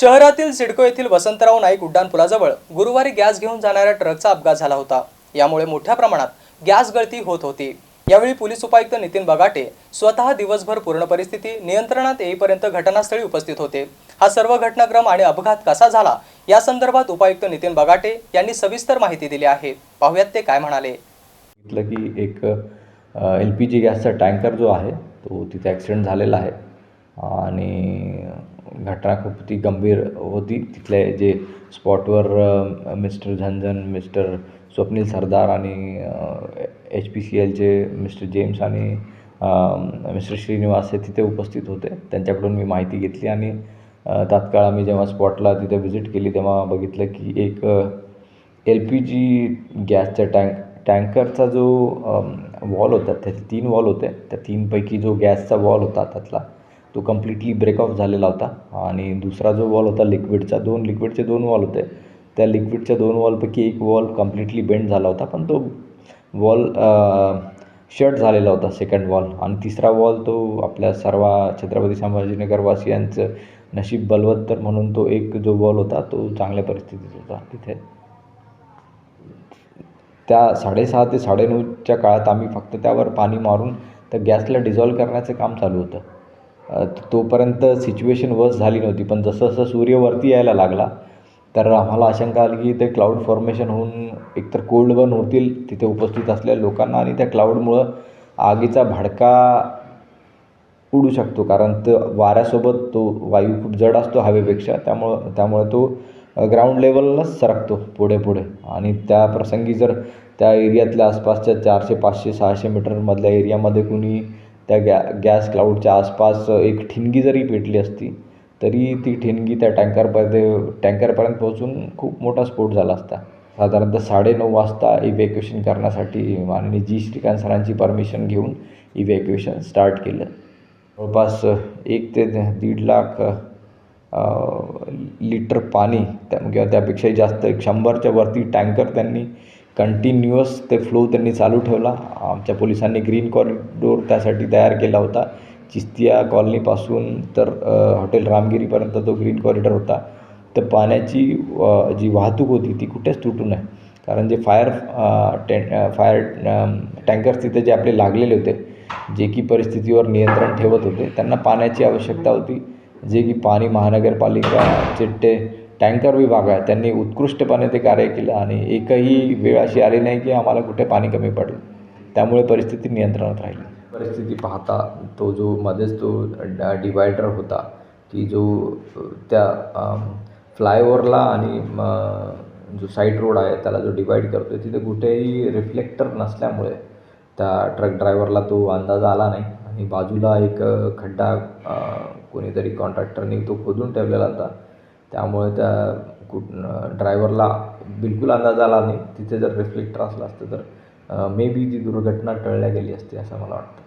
शहरातील सिडको येथील वसंतराव नाईक उड्डाणपुलाजवळ गुरुवारी गॅस घेऊन जाणाऱ्या ट्रकचा अपघात झाला होता. यामुळे मोठ्या प्रमाणात गॅस गळती होत होती. यावेळी पोलीस उपायुक्त नितीन बगाटे स्वतः दिवसभर पूर्ण परिस्थिती नियंत्रणात येईपर्यंत घटनास्थळी उपस्थित होते. हा सर्व घटनाक्रम आणि अपघात कसा झाला या संदर्भात उपायुक्त नितीन बगाटे यांनी सविस्तर माहिती दिली आहे. पाहुयात ते काय म्हणाले. की एक एल पी जी गॅसचा टँकर जो आहे तो तिथे ॲक्सिडेंट झालेला आहे. आणि घटना खूप ती गंभीर होती. तिथले जे स्पॉटवर मिस्टर झंझन मिस्टर स्वप्नील सरदार आणि एच पी सी एलचे मिस्टर जेम्स आणि मिस्टर श्रीनिवास हे तिथे उपस्थित होते. त्यांच्याकडून मी माहिती घेतली आणि तात्काळ आम्ही जेव्हा स्पॉटला तिथे व्हिजिट केली तेव्हा बघितलं की एक एल पी जी गॅसच्या टँक टँकरचा जो वॉल होता त्याचे तीन वॉल होते. त्या तीनपैकी जो गॅसचा वॉल होता त्यातला तो कम्प्लिटली ब्रेक ऑफ झालेला होता. आणि दुसरा जो वॉल होता लिक्विडचा दोन लिक्विडचे दोन वॉल होते. त्या लिक्विडच्या दोन वॉलपैकी एक वॉल कम्प्लिटली बेंड झाला होता. पण तो वॉल शर्ट झालेला होता सेकंड वॉल आणि तिसरा वॉल तो आपल्या सर्व छत्रपती संभाजीनगरवासियांचं नशीब बलवत्तर म्हणून तो एक जो वॉल होता तो चांगल्या परिस्थितीत होता तिथे. त्या साडेसहा ते साडेनऊच्या काळात आम्ही फक्त त्यावर पाणी मारून त्या गॅसला डिझॉल्व करण्याचं काम चालू होतं. तोपर्यंत सिच्युएशन वर्स झाली नव्हती. पण जसं जसं सूर्य वरती यायला लागला तर आम्हाला आशंका आली की ते क्लाउड फॉर्मेशन होऊन एकतर कोल्ड बर्न होतील तिथे उपस्थित असलेल्या लोकांना आणि त्या क्लाउडमुळं आगीचा भडका उडू शकतो. कारण तो वाऱ्यासोबत तो वायू खूप जड असतो हवेपेक्षा. त्यामुळं त्यामुळे तो ग्राउंड लेवललाच सरकतो पुढे पुढे आणि त्या प्रसंगी जर त्या एरियातल्या आसपासच्या चारशे पाचशे सहाशे मीटरमधल्या एरियामध्ये कुणी त्या गॅ गॅस क्लाउडच्या आसपास एक ठिणगी जरी पेटली असती तरी ती ठिणगी त्या टँकरपर्यंत टँकरपर्यंत पोहोचून खूप मोठा स्फोट झाला असता. साधारणतः साडेनऊ वाजता इव्हॅक्युएशन करण्यासाठी माननीय जी. श्रीकांत सरांची परमिशन घेऊन इव्हॅक्युएशन स्टार्ट केलं. जवळपास एक ते दीड लाख लिटर पाणी त्या किंवा त्यापेक्षाही जास्त एक शंभरच्या वरती टँकर त्यांनी कंटिन्युअस ते फ्लो त्यांनी चालू ठेवला. आमच्या पोलिसांनी ग्रीन कॉरिडोर त्यासाठी तयार केला होता. चिस्तिया कॉलनीपासून तर हॉटेल रामगिरीपर्यंत तो ग्रीन कॉरिडॉर होता. तर पाण्याची जी वाहतूक होती ती कुठेच तुटू नये. कारण जे फायर टें फायर टँकर्स तिथे जे आपले लागलेले होते जे की परिस्थितीवर नियंत्रण ठेवत होते त्यांना पाण्याची आवश्यकता होती. जे की पाणी महानगरपालिका चिट्टे टँकर विभाग आहे त्यांनी उत्कृष्टपणे ते कार्य केलं आणि एकही वेळ अशी आली नाही की आम्हाला कुठे पाणी कमी पडलं. त्यामुळे परिस्थिती नियंत्रणात राहिली. परिस्थिती पाहता तो जो मध्येच तो डिवायडर होता की जो त्या फ्लायओव्हरला आणि जो साईड रोड आहे त्याला जो डिवाईड करतो आहे तिथे कुठेही रिफ्लेक्टर नसल्यामुळे त्या ट्रक ड्रायव्हरला तो अंदाज आला नाही. आणि बाजूला एक खड्डा कोणीतरी कॉन्ट्रॅक्टरनी तो खोदून ठेवलेला होता. त्यामुळे त्या कुठ ड्रायव्हरला बिलकुल अंदाज आला नाही. तिथे जर रिफ्लेक्टर असलं असतं तर मे बी ती दुर्घटना टळल्या गेली असती असं मला वाटतं.